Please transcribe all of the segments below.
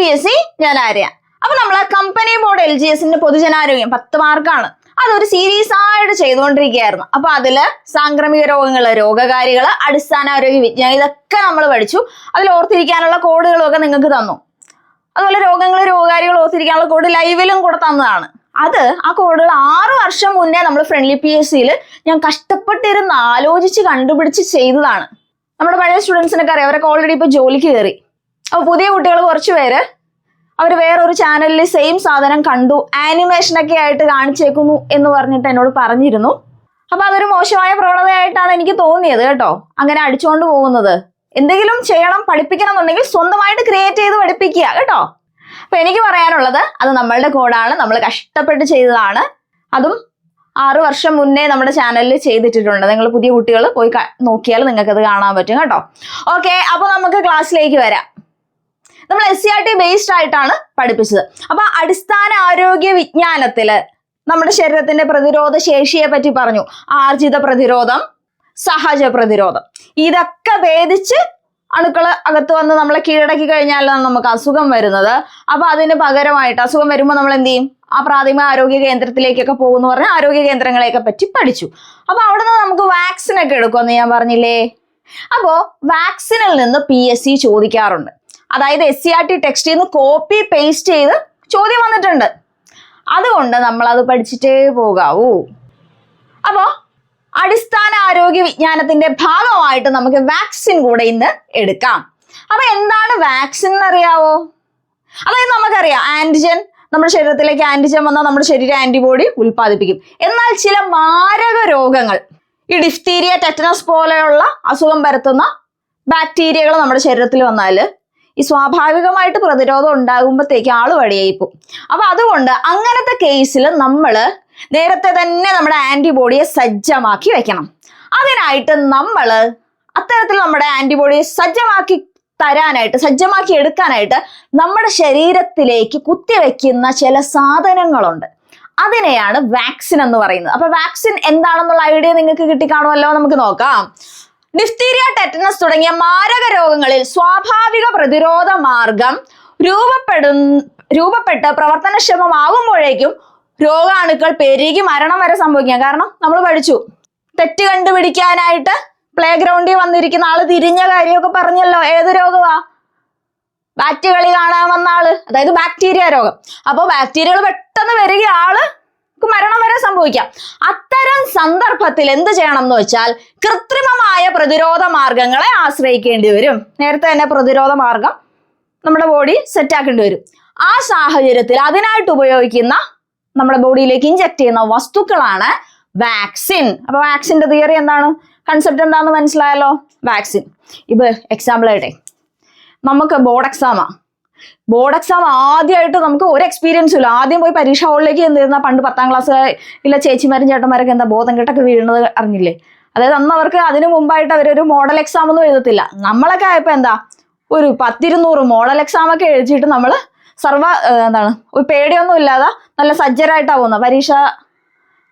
P S C ഞാൻ ആര്യ. അപ്പൊ നമ്മൾ കമ്പനി ബോർഡ് എൽ ജി എസിന്റെ പൊതുജനാരോഗ്യം പത്ത് മാർക്കാണ്. അതൊരു സീരീസ് ആയിട്ട് ചെയ്തുകൊണ്ടിരിക്കുകയായിരുന്നു. അപ്പൊ അതിൽ സാംക്രമിക രോഗങ്ങൾ രോഗകാരികൾ അടിസ്ഥാനാരോഗ്യ വിജ്ഞാനം ഇതൊക്കെ നമ്മൾ പഠിച്ചു. അതിൽ ഓർത്തിരിക്കാനുള്ള കോഡുകളൊക്കെ നിങ്ങൾക്ക് തന്നു. അതുപോലെ രോഗങ്ങൾ രോഗകാരികൾ ഓർത്തിരിക്കാനുള്ള കോഡ് ലൈവിലും കൂടെ തന്നതാണ്. അത് ആ കോഡുകൾ ആറു വർഷം മുന്നേ നമ്മൾ ഫ്രണ്ട്ലി പി എസ് സിയിൽ ഞാൻ കഷ്ടപ്പെട്ടിരുന്ന് ആലോചിച്ച് കണ്ടുപിടിച്ച് ചെയ്തതാണ്. നമ്മുടെ പഴയ സ്റ്റുഡൻസിനൊക്കെ അറിയാം. അവരൊക്കെ ഓൾറെഡി ഇപ്പൊ ജോലിക്ക് കയറി. അപ്പോൾ പുതിയ കുട്ടികൾ കുറച്ച് പേര്. അവർ വേറൊരു ചാനലിൽ സെയിം സാധനം കണ്ടു. ആനിമേഷൻ ഒക്കെ ആയിട്ട് കാണിച്ചേക്കുന്നു എന്ന് പറഞ്ഞിട്ട് എന്നോട് പറഞ്ഞിരുന്നു. അപ്പൊ അതൊരു മോശമായ പ്രവണതയായിട്ടാണ് എനിക്ക് തോന്നിയത് കേട്ടോ. അങ്ങനെ അടിച്ചുകൊണ്ട് പോകുന്നത്. എന്തെങ്കിലും ചെയ്യണം പഠിപ്പിക്കണം എന്നുണ്ടെങ്കിൽ സ്വന്തമായിട്ട് ക്രിയേറ്റ് ചെയ്ത് പഠിപ്പിക്കുക കേട്ടോ. അപ്പൊ എനിക്ക് പറയാനുള്ളത് അത് നമ്മളുടെ കോഡാണ്. നമ്മൾ കഷ്ടപ്പെട്ട് ചെയ്തതാണ്. അതും ആറ് വർഷം മുന്നേ നമ്മുടെ ചാനലിൽ ചെയ്തിട്ടിട്ടുണ്ട്. നിങ്ങൾ പുതിയ കുട്ടികൾ പോയി നോക്കിയാൽ നിങ്ങൾക്ക് അത് കാണാൻ പറ്റും കേട്ടോ. ഓക്കെ അപ്പൊ നമുക്ക് ക്ലാസ്സിലേക്ക് വരാം. നമ്മൾ S C R T based ആയിട്ടാണ് പഠിപ്പിച്ചത്. അപ്പൊ അടിസ്ഥാന ആരോഗ്യ വിജ്ഞാനത്തിൽ നമ്മുടെ ശരീരത്തിന്റെ പ്രതിരോധ ശേഷിയെ പറ്റി പറഞ്ഞു. ആർജിത പ്രതിരോധം സഹജ പ്രതിരോധം. ഇതൊക്കെ ഭേദിച്ച് അണുക്കൾ അകത്ത് വന്ന് നമ്മളെ കീഴടക്കി കഴിഞ്ഞാലാണ് നമുക്ക് അസുഖം വരുന്നത്. അപ്പൊ അതിന് പകരമായിട്ട് അസുഖം വരുമ്പോൾ നമ്മൾ എന്ത് ചെയ്യും? ആ പ്രാഥമിക ആരോഗ്യ കേന്ദ്രത്തിലേക്കൊക്കെ പോകുന്നു പറഞ്ഞാൽ ആരോഗ്യ കേന്ദ്രങ്ങളെയൊക്കെ പറ്റി പഠിച്ചു. അപ്പൊ അവിടെ നിന്ന് നമുക്ക് വാക്സിൻ ഒക്കെ എടുക്കുമെന്ന് ഞാൻ പറഞ്ഞില്ലേ? അപ്പോ വാക്സിനിൽ നിന്ന് പി എസ് സി ചോദിക്കാറുണ്ട്. അതായത് എസ് സി ആർ ടി ടെക്സ്റ്റിൽ നിന്ന് കോപ്പി പേസ്റ്റ് ചെയ്ത് ചോദ്യം വന്നിട്ടുണ്ട്. അതുകൊണ്ട് നമ്മൾ അത് പഠിച്ചിട്ടേ പോകാവൂ. അപ്പോ അടിസ്ഥാന ആരോഗ്യ വിജ്ഞാനത്തിന്റെ ഭാഗമായിട്ട് നമുക്ക് വാക്സിൻ കൂടെ ഇന്ന് എടുക്കാം. അപ്പൊ എന്താണ് വാക്സിൻ എന്നറിയാവോ അതായത് നമുക്കറിയാം ആന്റിജൻ നമ്മുടെ ശരീരത്തിലേക്ക് ആന്റിജൻ വന്നാൽ നമ്മുടെ ശരീരം ആന്റിബോഡി ഉൽപ്പാദിപ്പിക്കും. എന്നാൽ ചില മാരക രോഗങ്ങൾ ഈ ഡിഫ്തീരിയ ടെറ്റനസ് പോലെയുള്ള അസുഖം പരത്തുന്ന ബാക്ടീരിയകൾ നമ്മുടെ ശരീരത്തിൽ വന്നാൽ ഈ സ്വാഭാവികമായിട്ട് പ്രതിരോധം ഉണ്ടാകുമ്പോഴത്തേക്ക് ആൾ പോകും അപ്പൊ അതുകൊണ്ട് അങ്ങനത്തെ കേസിൽ നമ്മൾ നേരത്തെ തന്നെ നമ്മുടെ ആന്റിബോഡിയെ സജ്ജമാക്കി വെക്കണം. അതിനായിട്ട് നമ്മൾ അത്തരത്തിൽ നമ്മുടെ ആന്റിബോഡിയെ സജ്ജമാക്കി തരാനായിട്ട് സജ്ജമാക്കി എടുക്കാനായിട്ട് നമ്മുടെ ശരീരത്തിലേക്ക് കുത്തിവെക്കുന്ന ചില സാധനങ്ങളുണ്ട്. അതിനെയാണ് വാക്സിൻ എന്ന് പറയുന്നത്. അപ്പൊ വാക്സിൻ എന്താണെന്നുള്ള ഐഡിയ നിങ്ങൾക്ക് കിട്ടിക്കാണുമല്ലോ? നമുക്ക് നോക്കാം. ഡിഫ്തീരിയ ടെറ്റനസ് തുടങ്ങിയ മാരക രോഗങ്ങളിൽ സ്വാഭാവിക പ്രതിരോധ മാർഗം രൂപപ്പെടു രൂപപ്പെട്ട് പ്രവർത്തനക്ഷമമാകുമ്പോഴേക്കും രോഗാണുക്കൾ പെരുകി മരണം വരെ സംഭവിക്കാം. കാരണം നമ്മൾ പഠിച്ചു തെറ്റ് കണ്ടുപിടിക്കാനായിട്ട് പ്ലേ ഗ്രൗണ്ടിൽ വന്നിരിക്കുന്ന ആൾ തിരിഞ്ഞ കാര്യമൊക്കെ പറഞ്ഞല്ലോ. ഏത് രോഗമാ കളി കാണാൻ വന്ന ആൾ അതായത് ബാക്ടീരിയ രോഗം. അപ്പോൾ ബാക്ടീരിയകൾ പെട്ടെന്ന് വരിക ആൾ മരണം വരെ സംഭവിക്കാം. അത്തരം സന്ദർഭത്തിൽ എന്ത് ചെയ്യണം എന്ന് വെച്ചാൽ കൃത്രിമമായ പ്രതിരോധ മാർഗങ്ങളെ ആശ്രയിക്കേണ്ടി വരും. നേരത്തെ തന്നെ പ്രതിരോധ മാർഗം നമ്മുടെ ബോഡി സെറ്റ് ആക്കേണ്ടി വരും. ആ സാഹചര്യത്തിൽ അതിനായിട്ട് ഉപയോഗിക്കുന്ന നമ്മുടെ ബോഡിയിലേക്ക് ഇഞ്ചക്ട് ചെയ്യുന്ന വസ്തുക്കളാണ് വാക്സിൻ അപ്പൊ വാക്സിന്റെ തിയറി എന്താണ്? കൺസെപ്റ്റ് എന്താണെന്ന് മനസ്സിലായല്ലോ? വാക്സിൻ ഇത് എക്സാമ്പിൾ ആയിട്ടെ. നമുക്ക് ബോർഡ് എക്സാമാ ബോർഡ് എക്സാം ആദ്യമായിട്ട് നമുക്ക് ഒരു എക്സ്പീരിയൻസും ഇല്ല. ആദ്യം പോയി പരീക്ഷ ഹാളിലേക്ക് എന്തിരുന്ന പണ്ട് പത്താം ക്ലാസ് ഇല്ല ചേച്ചിമാരും ചേട്ടന്മാരൊക്കെ എന്താ ബോധം കെട്ടൊക്കെ വീഴുന്നത് അറിഞ്ഞില്ലേ? അതായത് അന്ന് അവർക്ക് അതിനു മുമ്പായിട്ട് അവരൊരു മോഡൽ എക്സാം ഒന്നും എഴുതത്തില്ല. നമ്മളൊക്കെ ആയപ്പോൾ എന്താ? ഒരു പത്തിരുന്നൂറ് മോഡൽ എക്സാം ഒക്കെ എഴുതിയിട്ട് നമ്മൾ സർവ എന്താണ് ഒരു പേടിയൊന്നും ഇല്ലാതെ നല്ല സജ്ജരായിട്ടാ പോകുന്നത് പരീക്ഷ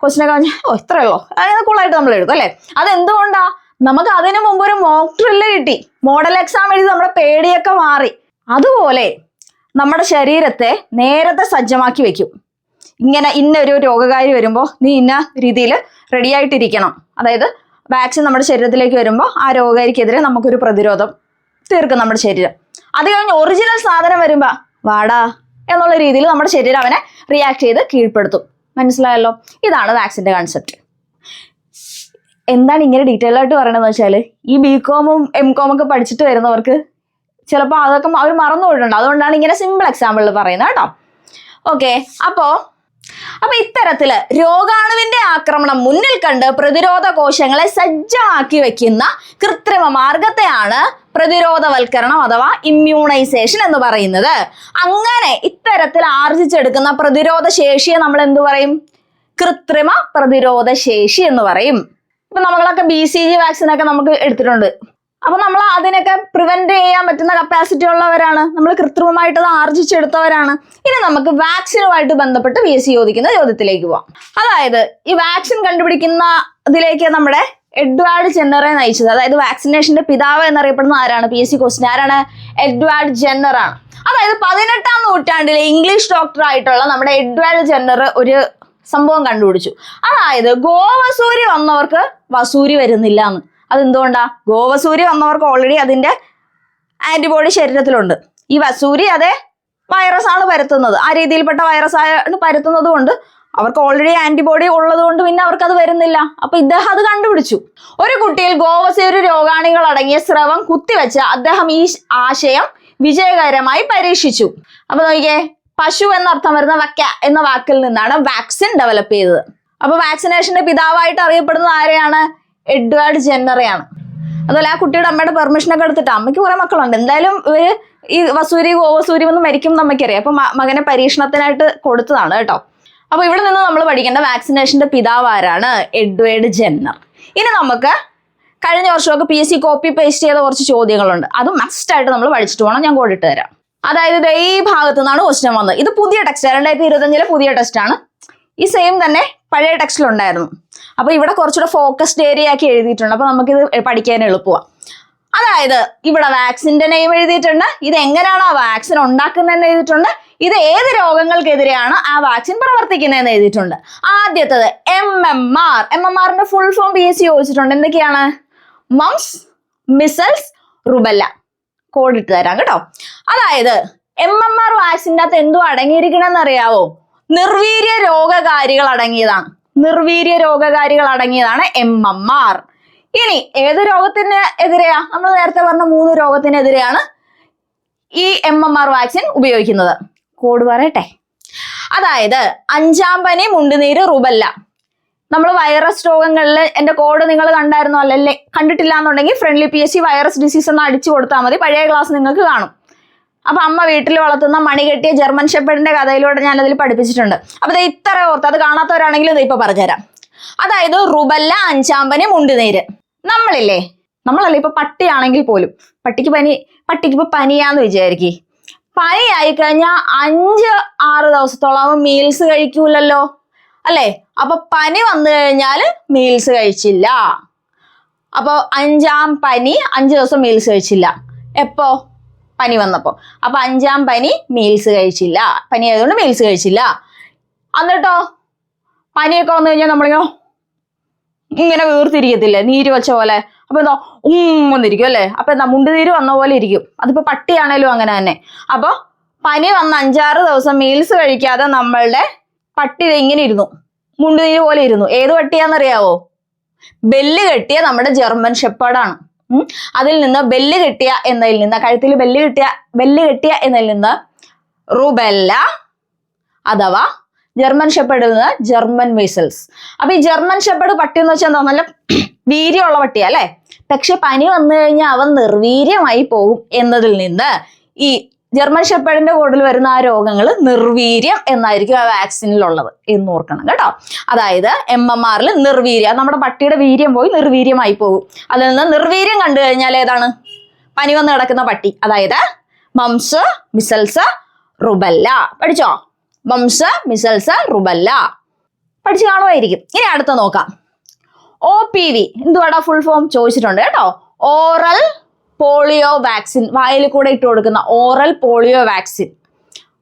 ക്വസ്റ്റിനൊക്കെ ഓ ഇത്രയുള്ളൂ അതായത് കൂളായിട്ട് നമ്മൾ എഴുതും അല്ലേ? അതെന്തുകൊണ്ടാ? നമുക്ക് അതിനു മുമ്പ് ഒരു മോക്ക് കിട്ടി. മോഡൽ എക്സാം എഴുതി നമ്മുടെ പേടിയൊക്കെ മാറി. അതുപോലെ നമ്മുടെ ശരീരത്തെ നേരത്തെ സജ്ജമാക്കി വെക്കും. ഇങ്ങനെ ഇന്ന ഒരു രോഗകാരി വരുമ്പോൾ നീ ഇന്ന രീതിയിൽ റെഡി ആയിട്ടിരിക്കണം. അതായത് വാക്സിൻ നമ്മുടെ ശരീരത്തിലേക്ക് വരുമ്പോൾ ആ രോഗകാരിക്കെതിരെ നമുക്കൊരു പ്രതിരോധം തീർക്കും നമ്മുടെ ശരീരം. അത് കഴിഞ്ഞ് ഒറിജിനൽ സാധനം വരുമ്പോൾ വാടാ എന്നുള്ള രീതിയിൽ നമ്മുടെ ശരീരം അവനെ റിയാക്ട് ചെയ്ത് കീഴ്പ്പെടുത്തും. മനസ്സിലായല്ലോ? ഇതാണ് വാക്സിന്റെ കൺസെപ്റ്റ് എന്താണ് ഇങ്ങനെ ഡീറ്റെയിൽ ആയിട്ട് പറയണതെന്ന് വെച്ചാൽ ഈ ബി കോമും എം കോമൊക്കെ പഠിച്ചിട്ട് വരുന്നവർക്ക് ചിലപ്പോൾ അതൊക്കെ അവർ മറന്നു പോയിട്ടുണ്ട്. അതുകൊണ്ടാണ് ഇങ്ങനെ സിമ്പിൾ എക്സാമ്പിളിൽ പറയുന്നത് കേട്ടോ. ഓക്കെ അപ്പോ അപ്പൊ ഇത്തരത്തിൽ രോഗാണുവിന്റെ ആക്രമണം മുന്നിൽ കണ്ട് പ്രതിരോധ കോശങ്ങളെ സജ്ജമാക്കി വെക്കുന്ന കൃത്രിമ മാർഗത്തെയാണ് പ്രതിരോധവൽക്കരണം അഥവാ ഇമ്മ്യൂണൈസേഷൻ എന്ന് പറയുന്നത്. അങ്ങനെ ഇത്തരത്തിൽ ആർജിച്ചെടുക്കുന്ന പ്രതിരോധ ശേഷിയെ നമ്മൾ എന്തു പറയും? കൃത്രിമ പ്രതിരോധ ശേഷി എന്ന് പറയും. ഇപ്പൊ നമ്മളൊക്കെ ബി സി ജി വാക്സിനൊക്കെ നമുക്ക് എടുത്തിട്ടുണ്ട്. അപ്പൊ നമ്മൾ അതിനൊക്കെ പ്രിവെന്റ് ചെയ്യാൻ പറ്റുന്ന കപ്പാസിറ്റി ഉള്ളവരാണ്. നമ്മൾ കൃത്രിമമായിട്ട് അത് ആർജിച്ചെടുത്തവരാണ്. ഇനി നമുക്ക് വാക്സിനുമായിട്ട് ബന്ധപ്പെട്ട് പി എസ് സി ചോദിക്കുന്ന ചോദ്യത്തിലേക്ക് പോവാം. അതായത് ഈ വാക്സിൻ കണ്ടുപിടിക്കുന്ന ഇതിലേക്ക് നമ്മുടെ എഡ്വാർഡ് ജെന്നറെ നയിച്ചത്. അതായത് വാക്സിനേഷന്റെ പിതാവ് എന്നറിയപ്പെടുന്ന ആരാണ്? പി എസ് സി ക്വസ്റ്റ്യൻ ആരാണ്? എഡ്വാർഡ് ജെന്നറാണ്. അതായത് പതിനെട്ടാം നൂറ്റാണ്ടിലെ ഇംഗ്ലീഷ് ഡോക്ടർ ആയിട്ടുള്ള നമ്മുടെ എഡ്വാർഡ് ജെന്നർ ഒരു സംഭവം കണ്ടുപിടിച്ചു. അതായത് ഗോവസൂരി വന്നവർക്ക് വസൂരി വരുന്നില്ല എന്ന്. അതെന്തുകൊണ്ടാ? ഗോവസൂരി വന്നവർക്ക് ഓൾറെഡി അതിന്റെ ആന്റിബോഡി ശരീരത്തിലുണ്ട്. ഈ വസൂരി അതെ വൈറസ് ആണ് പരത്തുന്നത്. ആ രീതിയിൽപ്പെട്ട വൈറസ് ആണ് പരത്തുന്നത് കൊണ്ട് അവർക്ക് ഓൾറെഡി ആന്റിബോഡി ഉള്ളത് കൊണ്ട് പിന്നെ അവർക്ക് അത് വരുന്നില്ല. അപ്പൊ ഇദ്ദേഹം അത് കണ്ടുപിടിച്ചു. ഒരു കുട്ടിയിൽ ഗോവസൂരി രോഗാണികൾ അടങ്ങിയ സ്രവം കുത്തിവെച്ച് അദ്ദേഹം ഈ ആശയം വിജയകരമായി പരീക്ഷിച്ചു. അപ്പൊ നോക്കിയേ പശു എന്നർത്ഥം വരുന്ന വക്ക എന്ന വാക്കിൽ നിന്നാണ് വാക്സിൻ ഡെവലപ്പ് ചെയ്തത്. അപ്പൊ വാക്സിനേഷന്റെ പിതാവായിട്ട് അറിയപ്പെടുന്നത് ആരെയാണ്? എഡ്വേർഡ് ജെന്നറയാണ്. അതുപോലെ ആ കുട്ടിയുടെ അമ്മയുടെ പെർമിഷനൊക്കെ എടുത്തിട്ട് അമ്മയ്ക്ക് കുറെ മക്കളുണ്ട്. എന്തായാലും ഇവർ ഈ വസൂരി ഗോവസൂരി വന്ന് മരിക്കും എന്ന് അമ്മയ്ക്കറിയാം. അപ്പൊ മകനെ പരീക്ഷണത്തിനായിട്ട് കൊടുത്തതാണ് കേട്ടോ. അപ്പൊ ഇവിടെ നിന്ന് നമ്മൾ പഠിക്കേണ്ട വാക്സിനേഷന്റെ പിതാവ് ആരാണ്? Edward Jenner. ഇനി നമുക്ക് കഴിഞ്ഞ വർഷമൊക്കെ P S C copy paste ചെയ്ത കുറച്ച് ചോദ്യങ്ങളുണ്ട്. അത് മസ്റ്റ് ആയിട്ട് നമ്മൾ പഠിച്ചിട്ട് പോകണം ഞാൻ കൂടിയിട്ട് തരാം. അതായത് ഈ ഭാഗത്തു നിന്നാണ് ക്വസ്റ്റ്യൻ വന്നത്. ഇത് പുതിയ ടെക്സ്റ്റ് രണ്ടായിരത്തി ഇരുപത്തഞ്ചിലെ പുതിയ ടെക്സ്റ്റ് ആണ്. ഈ സെയിം തന്നെ പഴയ ടെക്സ്റ്റിലുണ്ടായിരുന്നു അപ്പൊ ഇവിടെ കുറച്ചുകൂടെ ഫോക്കസ്ഡ് ഏരിയ ആക്കി എഴുതിയിട്ടുണ്ട്. അപ്പൊ നമുക്കിത് പഠിക്കാൻ എളുപ്പമാണ് അതായത് ഇവിടെ വാക്സിന്റെ നെയിം എഴുതിയിട്ടുണ്ട്. ഇത് എങ്ങനെയാണ് ആ വാക്സിൻ ഉണ്ടാക്കുന്നതെന്ന് എഴുതിയിട്ടുണ്ട്. ഇത് ഏത് രോഗങ്ങൾക്കെതിരെയാണ് ആ വാക്സിൻ പ്രവർത്തിക്കുന്നതെന്ന് എഴുതിയിട്ടുണ്ട്. ആദ്യത്തത് M M R M M ആറിന്റെ full form P S C ചോദിച്ചിട്ടുണ്ട്. എന്തൊക്കെയാണ്? മംസ് മിസൽസ് റുബല്ല കോഡ് ഇട്ട് തരാം കേട്ടോ. അതായത് എം എം ആർ വാക്സിന്റെ അകത്ത് എന്തോ അടങ്ങിയിരിക്കണമെന്ന് അറിയാവോ? നിർവീര്യ രോഗകാരികൾ അടങ്ങിയതാണ്. നിർവീര്യ രോഗകാരികൾ അടങ്ങിയതാണ് എം എം ആർ. ഇനി ഏത് രോഗത്തിന് എതിരെയാ? നമ്മൾ നേരത്തെ പറഞ്ഞ മൂന്ന് രോഗത്തിനെതിരെയാണ് ഈ എം എം ആർ വാക്സിൻ ഉപയോഗിക്കുന്നത്. കോഡ് പറയട്ടെ. അതായത് അഞ്ചാം പനി മുണ്ടുനീര് റുബല്ല. നമ്മൾ വൈറസ് രോഗങ്ങളിൽ എന്റെ കോഡ് നിങ്ങൾ കണ്ടായിരുന്നോ? അല്ലല്ലേ കണ്ടിട്ടില്ല എന്നുണ്ടെങ്കിൽ friendly P S C virus disease എന്ന് അടിച്ചു കൊടുത്താൽ മതി. പഴയ ക്ലാസ് നിങ്ങൾക്ക് കാണും. അപ്പൊ അമ്മ വീട്ടിൽ വളർത്തുന്ന മണി കെട്ടിയ ജർമ്മൻ ഷെപ്പേഡിന്റെ കഥയിലൂടെ ഞാൻ അതിൽ പഠിപ്പിച്ചിട്ടുണ്ട്. അപ്പൊ ഇത് ഇത്ര ഓർത്ത് അത് കാണാത്തവരാണെങ്കിലും ഇപ്പൊ പറഞ്ഞുതരാം. അതായത് റുബല്ല അഞ്ചാമ്പനി മുണ്ടുനീര്. നമ്മളില്ലേ? നമ്മളല്ലേ ഇപ്പൊ പട്ടിയാണെങ്കിൽ പോലും. പട്ടിക്ക് പനി പട്ടിക്ക് ഇപ്പൊ പനിയാന്ന് വിചാരിക്കേ. പനി ആയി കഴിഞ്ഞാൽ അഞ്ച് ആറ് ദിവസത്തോളം മീൽസ് കഴിക്കൂലല്ലോ. അല്ലേ? അപ്പൊ പനി വന്നു കഴിഞ്ഞാൽ മീൽസ് കഴിച്ചില്ല. അപ്പോൾ അഞ്ചാം പനി അഞ്ച് ദിവസം മീൽസ് കഴിച്ചില്ല. എപ്പോ? പനി വന്നപ്പോൾ അപ്പൊ അഞ്ചാം പനി മീൽസ് കഴിച്ചില്ല. പനി ആയതുകൊണ്ട് മീൽസ് കഴിച്ചില്ല. എന്നിട്ടോ പനിയൊക്കെ വന്നു കഴിഞ്ഞാൽ നമ്മളിങ്ങനെ ഇങ്ങനെ വീർത്തിരിക്കത്തില്ലേ? നീര് വെച്ച പോലെ. അപ്പൊ എന്താ ഉം വന്നിരിക്കും അല്ലേ? അപ്പൊ എന്താ മുണ്ടുനീര് വന്ന പോലെ ഇരിക്കും. അതിപ്പോ പട്ടിയാണേലും അങ്ങനെ തന്നെ. അപ്പൊ പനി വന്ന അഞ്ചാറ് ദിവസം മീൽസ് കഴിക്കാതെ നമ്മളുടെ പട്ടി ഇങ്ങനെ ഇരുന്നു. മുണ്ടുനീര് പോലെ ഇരുന്നു. ഏത് പട്ടിയാന്നറിയാവോ? ബെല്ല് കെട്ടിയ നമ്മുടെ ജർമ്മൻ ഷെപ്പേർഡാണ്. അതിൽ നിന്ന് ബെല്ല് കെട്ടിയ എന്നതിൽ നിന്ന് കഴുത്തിൽ ബെല്ല് കെട്ടിയ ബെല്ല് കെട്ടിയ എന്നതിൽ നിന്ന് റുബെല്ല അഥവാ ജർമ്മൻ ഷെപ്പേഡിൽ നിന്ന് ജർമ്മൻ മീസൽസ് അപ്പൊ ഈ ജർമ്മൻ ഷെപ്പേഡ് പട്ടി എന്ന് വെച്ചാൽ നല്ല വീര്യമുള്ള പട്ടിയാ അല്ലെ? പക്ഷെ പനി വന്നു കഴിഞ്ഞാൽ അവൻ നിർവീര്യമായി പോകും എന്നതിൽ നിന്ന് ഈ ജർമ്മൻ ഷെപ്പേഡിന്റെ കൂടുതൽ വരുന്ന ആ രോഗങ്ങൾ നിർവീര്യം എന്നായിരിക്കും ആ വാക്സിനിലുള്ളത് എന്ന് ഓർക്കണം കേട്ടോ. അതായത് എം എം ആറിൽ നിർവീര്യം. നമ്മുടെ പട്ടിയുടെ വീര്യം പോയി നിർവീര്യമായി പോകും. അതിൽ നിന്ന് നിർവീര്യം കണ്ടു കഴിഞ്ഞാൽ ഏതാണ്? പനി വന്ന് കിടക്കുന്ന പട്ടി. അതായത് മംസ് മിസൽസ് റുബല്ല. പഠിച്ചോ? Mumps measles rubella. പഠിച്ചു കാണുമായിരിക്കും. ഇനി അടുത്ത നോക്കാം. ഒ പി വി എന്തുവാടാ ഫുൾ ഫോം ചോദിച്ചിട്ടുണ്ട് കേട്ടോ. ഓറൽ പോളിയോ വാക്സിൻ വായിൽ കൂടെ ഇട്ട് കൊടുക്കുന്ന oral polio vaccine.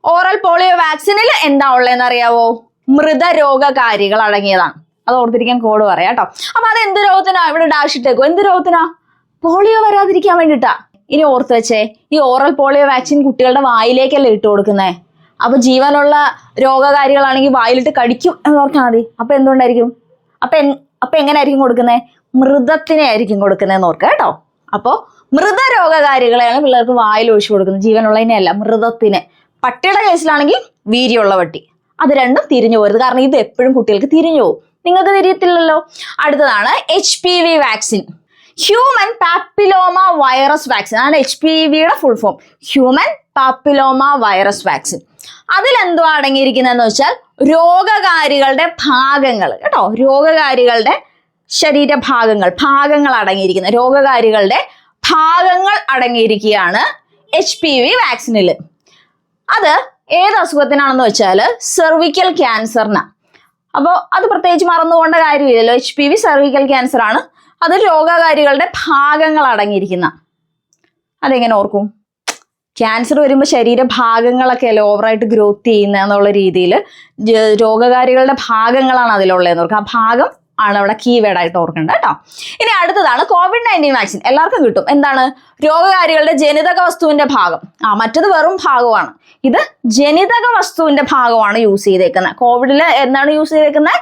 Oral polio വാക്സിനിൽ എന്താ ഉള്ളതെന്ന് അറിയാവോ മൃതരോഗകാരികൾ അടങ്ങിയതാണ്. അത് ഓർത്തിരിക്കാൻ കോഡ് പറയാം കേട്ടോ. അപ്പൊ അത് എന്ത് രോഗത്തിനാ? ഇവിടെ ഡാഷ് ഇട്ടേക്കോ. എന്ത് രോഗത്തിനാ? പോളിയോ വരാതിരിക്കാൻ വേണ്ടിട്ടാ. ഇനി ഓർത്ത് വെച്ചേ ഈ ഓറൽ പോളിയോ വാക്സിൻ കുട്ടികളുടെ വായിലേക്കല്ലേ ഇട്ട് കൊടുക്കുന്നേ? അപ്പൊ ജീവനുള്ള രോഗകാരികളാണെങ്കിൽ വായിലിട്ട് കടിക്കും എന്ന് ഓർത്താൽ മതി. അപ്പൊ എന്തുകൊണ്ടായിരിക്കും? അപ്പൊ എൻ- എങ്ങനെ ആയിരിക്കും കൊടുക്കുന്നത് മൃതത്തിനെ ആയിരിക്കും കൊടുക്കുന്നതെന്ന് ഓർക്കുക കേട്ടോ. അപ്പോ മൃതരോഗകാരികളെയാണ് പിള്ളേർക്ക് വായിൽ ഒഴിച്ചു കൊടുക്കുന്നത്. ജീവനുള്ളതിനെയല്ല മൃതത്തിന്. പട്ടിയുടെ കേസിലാണെങ്കിൽ വീര്യമുള്ള പട്ടി. അത് രണ്ടും തിരിഞ്ഞു പോരുത്. കാരണം ഇത് എപ്പോഴും കുട്ടികൾക്ക് തിരിഞ്ഞു പോകും. നിങ്ങൾക്ക് തിരിയത്തില്ലല്ലോ? അടുത്തതാണ് H P V vaccine human papilloma virus vaccine അതാണ് എച്ച് പി വിയുടെ full form human papilloma virus vaccine അതിൽ അതിലെന്തോ അടങ്ങിയിരിക്കുന്നതെന്ന് വെച്ചാൽ രോഗകാരികളുടെ ഭാഗങ്ങൾ. കേട്ടോ? രോഗകാരികളുടെ ശരീരഭാഗങ്ങൾ ഭാഗങ്ങൾ അടങ്ങിയിരിക്കുന്ന രോഗകാരികളുടെ ഭാഗങ്ങൾ അടങ്ങിയിരിക്കുകയാണ് എച്ച് പി വി വാക്സിനിൽ അത് ഏത് അസുഖത്തിനാണെന്ന് വെച്ചാൽ സെർവിക്കൽ ക്യാൻസറിന് അപ്പോൾ അത് പ്രത്യേകിച്ച് മറന്നുപോകേണ്ട കാര്യമില്ലല്ലോ. H P V cervical cancer ആണ്. അത് രോഗകാരികളുടെ ഭാഗങ്ങൾ അടങ്ങിയിരിക്കുന്ന. അതെങ്ങനെ ഓർക്കും? ക്യാൻസർ വരുമ്പോൾ ശരീരഭാഗങ്ങളൊക്കെ അല്ലേ ഓവറായിട്ട് ഗ്രോത്ത് ചെയ്യുന്ന എന്നുള്ള രീതിയിൽ രോഗകാരികളുടെ ഭാഗങ്ങളാണ് അതിലുള്ളതെന്ന് ഓർക്കുക ആ ഭാഗം ആണ് അവിടെ കീവേഡ് ആയിട്ട് ഓർക്കേണ്ടത് കേട്ടോ. ഇനി അടുത്തതാണ് കോവിഡ് നയന്റീൻ വാക്സിൻ എല്ലാവർക്കും കിട്ടും. എന്താണ്? രോഗകാരികളുടെ ജനിതക വസ്തുവിന്റെ ഭാഗം. ആ മറ്റത് വെറും ഭാഗമാണ്. ഇത് ജനിതക വസ്തുവിന്റെ ഭാഗമാണ് യൂസ് ചെയ്തേക്കുന്നത്. കോവിഡിൽ എന്താണ് യൂസ് ചെയ്തേക്കുന്നത്?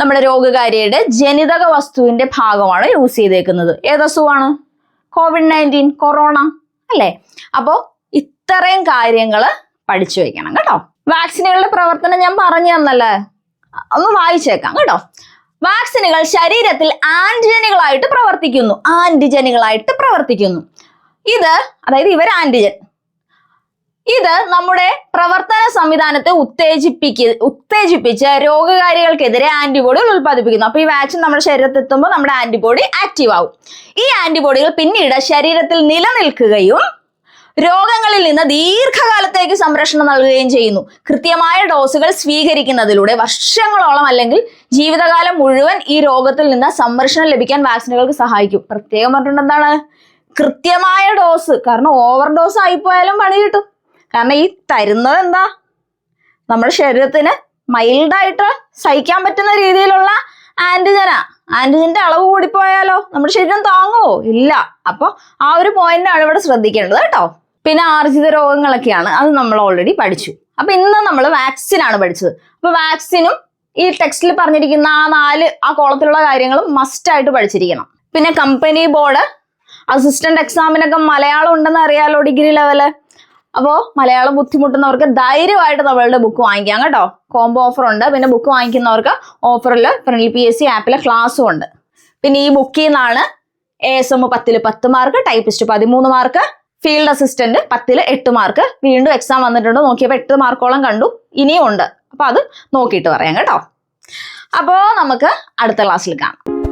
നമ്മുടെ രോഗകാരിയുടെ ജനിതക വസ്തുവിന്റെ ഭാഗമാണ് യൂസ് ചെയ്തേക്കുന്നത്. ഏത് അസുഖമാണ് കോവിഡ് നയന്റീൻ കൊറോണ അല്ലേ? അപ്പോൾ ഇത്രയും കാര്യങ്ങൾ പഠിച്ചു വെക്കണം കേട്ടോ. വാക്സിനുകളുടെ പ്രവർത്തനം ഞാൻ പറഞ്ഞു തന്നല്ലേ? ഒന്ന് വായിച്ചേക്കാം കേട്ടോ. വാക്സിനുകൾ ശരീരത്തിൽ ആന്റിജനുകളായിട്ട് പ്രവർത്തിക്കുന്നു. ആന്റിജനുകളായിട്ട് പ്രവർത്തിക്കുന്നു. ഇത് അതായത് ഇവർ ആന്റിജൻ ഇത് നമ്മുടെ പ്രവർത്തന സംവിധാനത്തെ ഉത്തേജിപ്പിക്ക ഉത്തേജിപ്പിച്ച് രോഗകാരികൾക്കെതിരെ ആന്റിബോഡികൾ ഉൽപ്പാദിപ്പിക്കുന്നു. അപ്പൊ ഈ വാക്സിൻ നമ്മുടെ ശരീരത്തിൽ എത്തുമ്പോൾ നമ്മുടെ ആന്റിബോഡി ആക്റ്റീവ് ആവും. ഈ ആന്റിബോഡികൾ പിന്നീട് ശരീരത്തിൽ നിലനിൽക്കുകയും രോഗങ്ങളിൽ നിന്ന് ദീർഘകാലത്തേക്ക് സംരക്ഷണം നൽകുകയും ചെയ്യുന്നു. കൃത്യമായ ഡോസുകൾ സ്വീകരിക്കുന്നതിലൂടെ വർഷങ്ങളോളം അല്ലെങ്കിൽ ജീവിതകാലം മുഴുവൻ ഈ രോഗത്തിൽ നിന്ന് സംരക്ഷണം ലഭിക്കാൻ വാക്സിനുകൾക്ക് സഹായിക്കും. പ്രത്യേകം പറഞ്ഞിട്ടുണ്ട് എന്താണ്? കൃത്യമായ ഡോസ്. കാരണം ഓവർ ഡോസ് ആയിപ്പോയാലും പണി കിട്ടും. കാരണം ഈ തരുന്നത് എന്താ? നമ്മുടെ ശരീരത്തിന് മൈൽഡായിട്ട് സഹിക്കാൻ പറ്റുന്ന രീതിയിലുള്ള ആന്റിജനാ ആന്റിജന്റെ അളവ് കൂടിപ്പോയാലോ? നമ്മുടെ ശരീരം താങ്ങുമോ ഇല്ല. അപ്പൊ ആ ഒരു പോയിന്റ് ആണ് ഇവിടെ ശ്രദ്ധിക്കേണ്ടത് കേട്ടോ. പിന്നെ ആർജിത രോഗങ്ങളൊക്കെയാണ്. അത് നമ്മൾ ഓൾറെഡി പഠിച്ചു. അപ്പൊ ഇന്ന് നമ്മൾ വാക്സിൻ ആണ് പഠിച്ചത്. അപ്പൊ വാക്സിനും ഈ ടെക്സ്റ്റിൽ പറഞ്ഞിരിക്കുന്ന ആ നാല് ആ കോളത്തിലുള്ള കാര്യങ്ങളും മസ്റ്റ് ആയിട്ട് പഠിച്ചിരിക്കണം. പിന്നെ കമ്പനി ബോർഡ് അസിസ്റ്റന്റ് എക്സാമിനൊക്കെ മലയാളം ഉണ്ടെന്ന് അറിയാലോ ഡിഗ്രി ലെവൽ അപ്പോൾ മലയാളം ബുദ്ധിമുട്ടുന്നവർക്ക് ധൈര്യമായിട്ട് നമ്മളുടെ ബുക്ക് വാങ്ങിക്കാം കേട്ടോ. കോംബോ ഓഫർ ഉണ്ട്. പിന്നെ ബുക്ക് വാങ്ങിക്കുന്നവർക്ക് ഓഫറിൽ ഫ്രണ്ട്ലി പി എസ് സി ആപ്പിലെ ക്ലാസ്സും ഉണ്ട്. പിന്നെ ഈ ബുക്കിൽ നിന്നാണ് എ എസ് എം പത്തിൽ പത്ത് മാർക്ക് ടൈപ്പിസ്റ്റ് പതിമൂന്ന് മാർക്ക് ഫീൽഡ് അസിസ്റ്റന്റ് പത്തിൽ എട്ട് മാർക്ക് വീണ്ടും എക്സാം വന്നിട്ടുണ്ട്. നോക്കിയപ്പോൾ എട്ട് മാർക്കോളം കണ്ടു. ഇനിയും ഉണ്ട്. അപ്പൊ അത് നോക്കിയിട്ട് പറയാം കേട്ടോ. അപ്പോൾ നമുക്ക് അടുത്ത ക്ലാസ്സിൽ കാണാം.